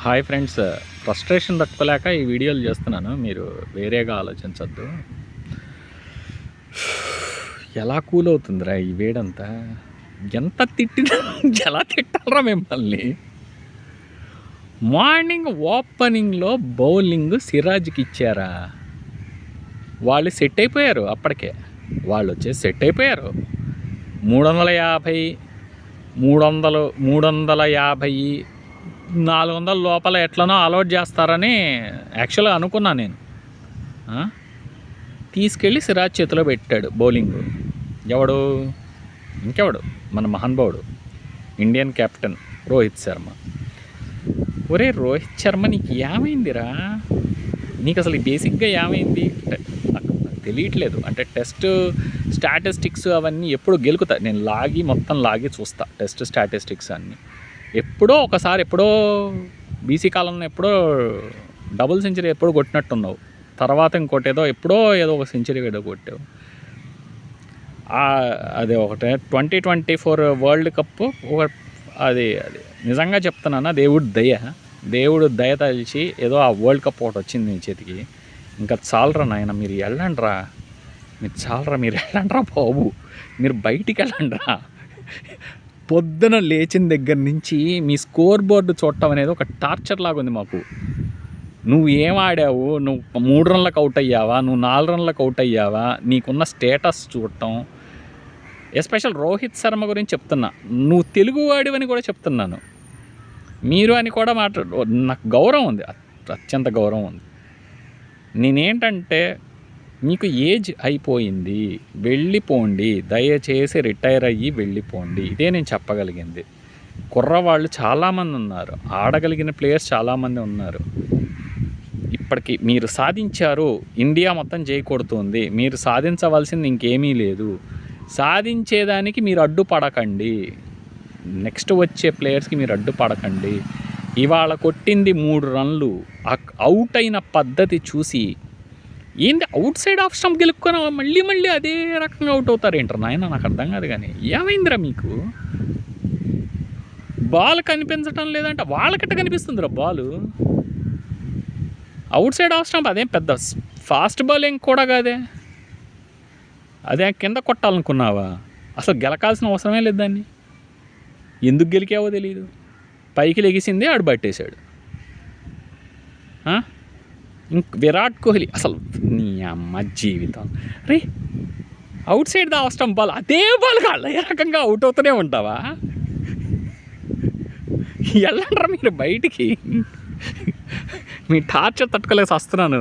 Hi friends. Frustration తట్టుకోలేక ఈ వీడియోలు చేస్తున్నాను. మీరు వేరేగా ఆలోచించద్దు. ఎలా కూల్ అవుతుందిరా ఈ వేడంతా? ఎంత తిట్టినా ఎలా తిట్టాలరా మిమ్మల్ని? మార్నింగ్ ఓపెనింగ్లో బౌలింగ్ సిరాజ్కి ఇచ్చారా? వాళ్ళు సెట్ అయిపోయారు అప్పటికే. వాళ్ళు వచ్చేసి సెట్ అయిపోయారు. మూడు వందల యాభై మూడు వందలు మూడు వందల యాభై నాలుగు వందల లోపల ఎట్లనో అలౌట్ చేస్తారని యాక్చువల్గా అనుకున్నా నేను. తీసుకెళ్ళి సిరాజ్ చేతిలో పెట్టాడు బౌలింగ్. ఎవడు? ఇంకెవడు? మన మహానుభావుడు ఇండియన్ కెప్టెన్ రోహిత్ శర్మ. ఒరే రోహిత్ శర్మ నీకు ఏమైందిరా? నీకు అసలు బేసిక్గా ఏమైంది? తెలియట్లేదు. అంటే టెస్ట్ స్టాటిస్టిక్స్ అవన్నీ ఎప్పుడు గెలుకుతా? నేను లాగి మొత్తం లాగి చూస్తా. టెస్ట్ స్టాటిస్టిక్స్ అన్నీ. ఎప్పుడో ఒకసారి ఎప్పుడో బీసీ కాలంలో ఎప్పుడో డబుల్ సెంచరీ ఎప్పుడో కొట్టినట్టున్నావు. తర్వాత ఇంకోటి ఏదో ఎప్పుడో ఏదో ఒక సెంచరీ ఏదో కొట్టావు. అది ఒకటే. Twenty twenty four world cup ఒక అది అది. నిజంగా చెప్తున్నానా దేవుడు దయ. దేవుడు దయ తలిచి ఏదో ఆ వరల్డ్ కప్ ఒకటి వచ్చింది నీ చేతికి. ఇంకా చాలరా నాయన మీరు వెళ్ళండిరా మీరు చాలరా మీరు వెళ్ళండిరా బాబు. మీరు బయటికి వెళ్ళండిరా పొద్దున లేచిన దగ్గర నుంచి మీ స్కోర్ బోర్డు చూడటం అనేది ఒక టార్చర్ లాగా ఉంది మాకు. నువ్వు ఏం ఆడావు? నువ్వు మూడు రన్లకు అవుట్ అయ్యావా? నువ్వు నాలుగు రన్లకు అవుట్ అయ్యావా? నీకున్న స్టేటస్ చూడటం. ఎస్పెషల్ రోహిత్ శర్మ గురించి చెప్తున్నా. నువ్వు తెలుగు వాడివని కూడా చెప్తున్నాను. మీరు అని కూడా మాట్లాడు నాకు గౌరవం ఉంది. అత్యంత గౌరవం ఉంది. నేనేంటంటే మీకు ఏజ్ అయిపోయింది వెళ్ళిపోండి. దయచేసి రిటైర్ అయ్యి వెళ్ళిపోండి. ఇదే నేను చెప్పగలిగింది. కుర్రవాళ్ళు చాలామంది ఉన్నారు. ఆడగలిగిన ప్లేయర్స్ చాలామంది ఉన్నారు. ఇప్పటికి మీరు సాధించారు. ఇండియా మొత్తం చేయకూడుతుంది మీరు సాధించవలసింది ఇంకేమీ లేదు. సాధించేదానికి మీరు అడ్డుపడకండి. నెక్స్ట్ వచ్చే ప్లేయర్స్కి మీరు అడ్డుపడకండి. ఇవాళ కొట్టింది మూడు రన్లు. అవుట్ అయిన పద్ధతి చూసి ఏంది అవుట్ సైడ్ ఆఫ్ స్టంప్ గెలుపుకొని మళ్ళీ మళ్ళీ అదే రకంగా అవుట్ అవుతారు ఏంటారు నాయన? నాకు అర్థం కాదు కానీ. ఏమైందిరా మీకు? బాల్ కనిపించటం లేదంటే వాళ్ళకట్ట కనిపిస్తుందిరా ball outside off stump అదేం పెద్ద ఫాస్ట్ బాల్ ఏం కూడా కాదే. అదే కింద కొట్టాలనుకున్నావా? అసలు గెలకాల్సిన అవసరమే లేదు దాన్ని. ఎందుకు గెలికావో తెలియదు పైకి లెగిసింది ఆడు పట్టేశాడు ఆ? ఇంక విరాట్ కోహ్లీ అసలు నీ అమ్మ జీవితం. రే అవుట్ సైడ్ దా అవసరం బాల్ అదే బాల్ కాళ్ళ ఏ రకంగా అవుట్ అవుతూనే ఉంటావా? వెళ్ళండ్రా మీరు బయటికి. మీ టార్చర్ తట్టుకోలేక వస్తున్నాను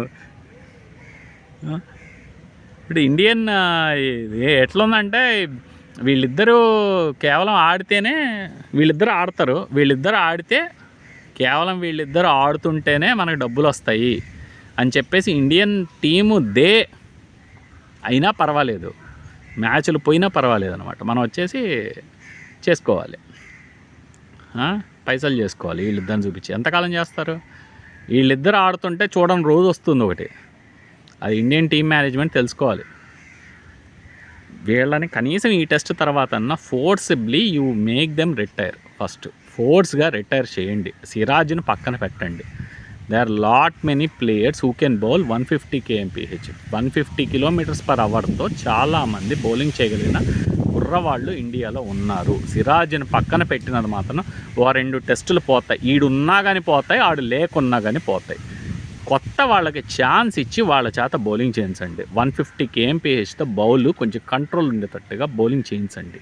ఇప్పుడు ఇండియన్ ఎట్లుందంటే వీళ్ళిద్దరూ కేవలం ఆడితేనే వీళ్ళిద్దరు ఆడతారు. వీళ్ళిద్దరు ఆడితే కేవలం వీళ్ళిద్దరు ఆడుతుంటేనే మనకు డబ్బులు వస్తాయి. అని చెప్పేసి ఇండియన్ టీము దే అయినా పర్వాలేదు. మ్యాచ్లు పోయినా పర్వాలేదు అనమాట మనం వచ్చేసి చేసుకోవాలి. పైసలు చేసుకోవాలి. వీళ్ళిద్దరిని చూపించి. ఎంతకాలం చేస్తారు? వీళ్ళిద్దరు ఆడుతుంటే చూడని రోజు వస్తుంది ఒకటి. అది ఇండియన్ టీం మేనేజ్మెంట్ తెలుసుకోవాలి. వీళ్ళని కనీసం ఈ టెస్ట్ తర్వాత అన్న forcibly you make them retire first. ఫోర్స్గా రిటైర్ చేయండి. సిరాజ్ని పక్కన పెట్టండి. They are lot many players who can bowl one fifty KMPH one fifty kilometers per అవర్తో చాలామంది బౌలింగ్ చేయగలిగిన కుర్రవాళ్ళు ఇండియాలో ఉన్నారు. సిరాజ్ని పక్కన పెట్టినది మాత్రం ఓ రెండు టెస్టులు పోతాయి. ఈడున్నా కానీ పోతాయి ఆడు లేకున్నా కానీ పోతాయి. కొత్త వాళ్ళకి ఛాన్స్ ఇచ్చి వాళ్ళ చేత బౌలింగ్ చేయించండి. వన్ ఫిఫ్టీ కేఎంపీహెచ్తో బౌల్ కొంచెం కంట్రోల్ ఉండేటట్టుగా బౌలింగ్ చేయించండి.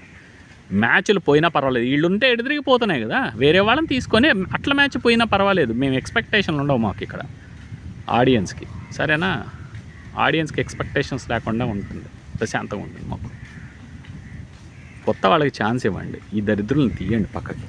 మ్యాచ్లు పోయినా పర్వాలేదు. వీళ్ళు ఉంటే ఎడిదిరిగిపోతున్నాయి కదా. వేరే వాళ్ళని తీసుకొని అట్ల మ్యాచ్ పోయినా పర్వాలేదు. మేము ఎక్స్పెక్టేషన్లు ఉండవు మాకు ఇక్కడ ఆడియన్స్కి సరేనా? ఆడియన్స్కి ఎక్స్పెక్టేషన్స్ లేకుండా ఉంటుంది. ప్రశాంతంగా ఉంటుంది మాకు. కొత్త వాళ్ళకి ఛాన్స్ ఇవ్వండి. ఈ దరిద్రులను తీయండి పక్కకి.